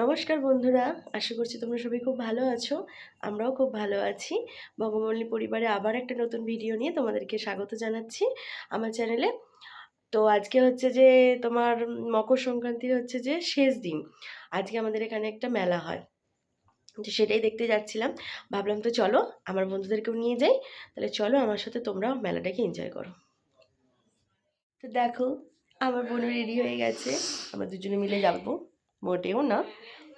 নমস্কার বন্ধুরা, আশা করছি তোমরা সবাই খুব ভালো আছো, আমরাও খুব ভালো আছি। বঙ্গমল্লী পরিবারে আবার একটা নতুন ভিডিও নিয়ে তোমাদেরকে স্বাগত জানাচ্ছি আমার চ্যানেলে তো আজকে হচ্ছে যে তোমার মকর সংক্রান্তির হচ্ছে যে শেষ দিন, আজকে আমাদের এখানে একটা মেলা হয়। তো সেটাই দেখতে যাচ্ছিলাম, ভাবলাম তো চলো আমার বন্ধুদেরকেও নিয়ে যাই, তাহলে চলো আমার সাথে তোমরাও মেলাটাকে এনজয় করো। তো দেখো, আমার বোনও রেডি হয়ে গেছে, আমরা দুজনে মিলে যাব। মোটেও না।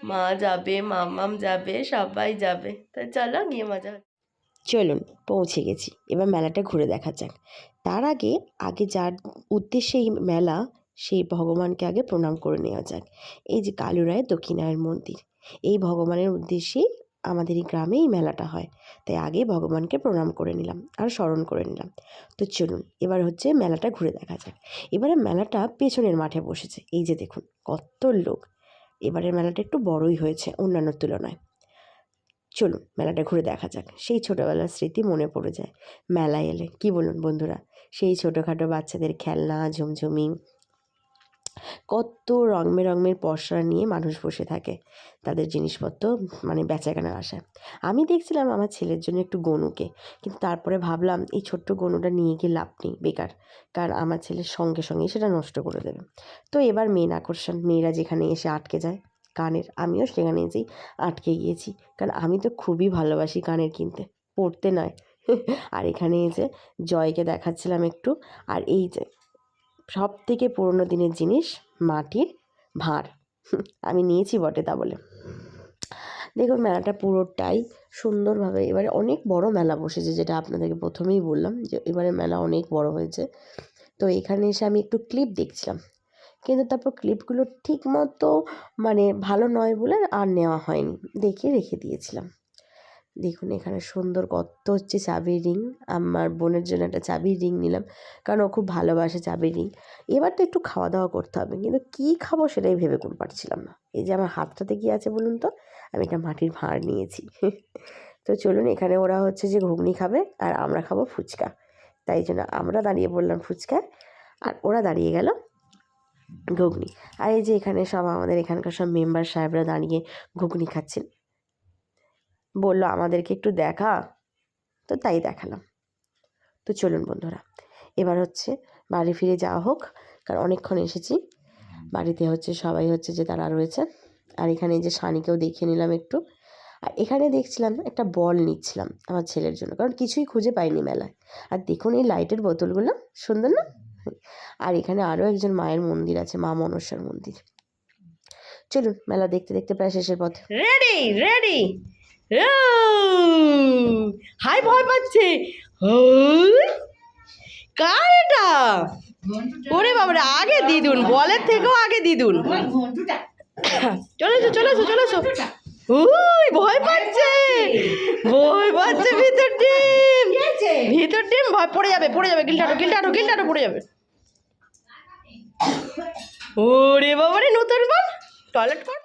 মা যাবে, মামাম যাবে, সবাই যাবে। তা চলো গিয়ে মজা। চলুন, পৌঁছে গেছি। এবার মেলাটা ঘুরে দেখা যাক। তার আগে আগে যার উদ্দেশ্যে এই মেলা, সেই ভগবানকে আগে প্রণাম করে নেওয়া যাক। এই যে কালুরায়ের দক্ষিণায়ন মন্দির, এই ভগবানের উদ্দেশ্যেই আমাদের এই গ্রামে এই মেলাটা হয়। তাই আগে ভগবানকে প্রণাম করে নিলাম আর স্মরণ করে নিলাম। তো চলুন, এবার হচ্ছে মেলাটা ঘুরে দেখা যাক। এবারে মেলাটা পেছনের মাঠে বসেছে। এই যে দেখুন কত লোক। এবারের মেলাটা একটু বড়ই হয়েছে অন্যান্য তুলনায়। চলুন, মেলাটা ঘুরে দেখা যাক। সেই ছোটোবেলার স্মৃতি মনে পড়ে যায়। মেলায় এলে, কি বলুন বন্ধুরা? সেই ছোটোখাটো বাচ্চাদের খেলনা, ঝুমঝুমি কত রং বেরঙের পসরা নিয়ে মানুষ বসে থাকে। তাদের জিনিসপত্র মানে বেচাকেনার আশায় আমি দেখছিলাম আমার ছেলের জন্য একটু গনুকে, কিন্তু তারপরে ভাবলাম এই ছোট্ট গনুটা নিয়ে গিয়ে লাভ নেই, বেকার। কারণ আমার ছেলের সঙ্গে সঙ্গে সেটা নষ্ট করে দেবে। তো এবার মেন আকর্ষণ, মেয়েরা যেখানে এসে আটকে যায়, কানের, আমিও সেখানে এসেই আটকে গিয়েছি। কারণ আমি তো খুবই ভালোবাসি কানের কিনতে, পড়তে নয়। আর এখানে এসে জয়কে দেখাচ্ছিলাম একটু, আর এই যে সব থেকে পুরোনো দিনের জিনিস মাটির ভাঁড়। আমি নিয়েছি বটে তা বলে। দেখুন, মেলাটা পুরোটাই সুন্দরভাবে এবারে অনেক বড় মেলা বসেছে, যেটা আপনাদেরকে প্রথমেই বললাম যে এবারে মেলা অনেক বড় হয়েছে। তো এখানে এসে আমি একটু ক্লিপ দেখছিলাম। কিন্তু তারপর ক্লিপগুলো ঠিক মতো মানে ভালো নয় বলে আর নেওয়া হয়নি। দেখে রেখে দিয়েছিলাম। দেখুন, এখানে সুন্দর কত হচ্ছে চাবির রিং। আমার বোনের জন্য একটা চাবির রিং নিলাম, কারণ ও খুব ভালোবাসে চাবির রিং। এবার তো একটু খাওয়া দাওয়া করতে হবে, কিন্তু কী খাব সেটাই ভেবে কোন পারছিলাম না। এই যে আমার হাতটাতে কী আছে বলুন তো? আমি একটা মাটির ভাঁড় নিয়েছি। তো চলুন, এখানে ওরা হচ্ছে যে ঘুগনি খাবে আর আমরা খাব ফুচকা। তাই জন্য আমরা দাঁড়িয়ে পড়লাম ফুচকা আর ওরা দাঁড়িয়ে গেল ঘুগনি। আর এই যে এখানে সব আমাদের এখানকার সব মেম্বার সাহেবরা দাঁড়িয়ে ঘুগনি খাচ্ছেন। বলল, আমাদেরকে একটু দেখা? তো তাই দেখালাম। তো চলুন বন্ধুরা, এবার হচ্ছে বাড়ি ফিরে যাওয়া হোক, কারণ অনেকক্ষণ এসেছি। বাড়িতে হচ্ছে সবাই হচ্ছে যে তারা রয়েছে, আর এখানে যে সানিকেও দেখিয়ে নিলাম একটু। আর এখানে দেখছিলাম একটা বল নিচ্ছিলাম আমার ছেলের জন্য, কারণ কিছুই খুঁজে পাইনি মেলায়। আর দেখুন এই লাইটের বোতলগুলো, সুন্দর না? আর এখানে আরও একজন মায়ের মন্দির আছে, মা মনসার মন্দির। চলুন মেলা দেখতে দেখতে প্রায় শেষের পথে। রেডি রেডি হাই ভয় পাচ্ছে। কার এটা ওরে বাবারে আগে দিদুন বলের থেকেও আগে দিদুন। চলে এসো চলেছো। এসো চলে উই ভয় পাচ্ছে ভয় পাচ্ছে ভিতর টিম ভিতর টিম ভয় পড়ে যাবে পড়ে যাবে। গিলটাটো গিলটাটো গিলটাটো পড়ে যাবে। ওরে বাবারে নতুন বল। টয়লেট কর।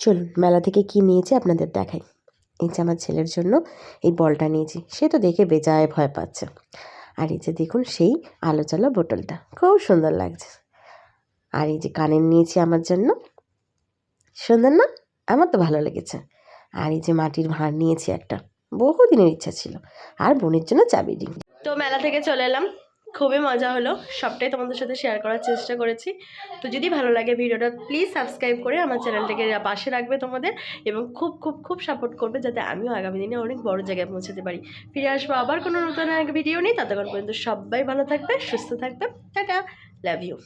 চলুন মেলা থেকে কি নিয়েছে আপনাদের দেখাই। এই যে আমার ছেলের জন্য এই বলটা নিয়েছি। সে তো দেখে বেজায় ভয় পাচ্ছে। আর এই যে দেখুন সেই আলো চালা বোতলটা, খুব সুন্দর লাগছে। আর এই যে কানের নিয়েছি আমার জন্য, সুন্দর না? আমার তো ভালো লেগেছে। আর এই যে মাটির ভাঁড় নিয়েছি একটা, বহুদিনের ইচ্ছা ছিল। আর বোনের জন্য চাবি রিং তো মেলা থেকে চলে এলাম। খুবই মজা হলো। সবটাই তোমাদের সাথে শেয়ার করার চেষ্টা করেছি। তো যদি ভালো লাগে ভিডিওটা প্লিজ সাবস্ক্রাইব করে আমার চ্যানেলটাকে পাশে রাখবে তোমাদের এবং খুব খুব খুব সাপোর্ট করবে যাতে আমিও আগামী দিনে অনেক বড় জায়গায় পৌঁছাতে পারি। ফিরে আসব আবার কোনো নতুন এক ভিডিও নেই ততক্ষণ পর্যন্ত সবাই ভালো থাকবে, সুস্থ থাকবে। Tata love you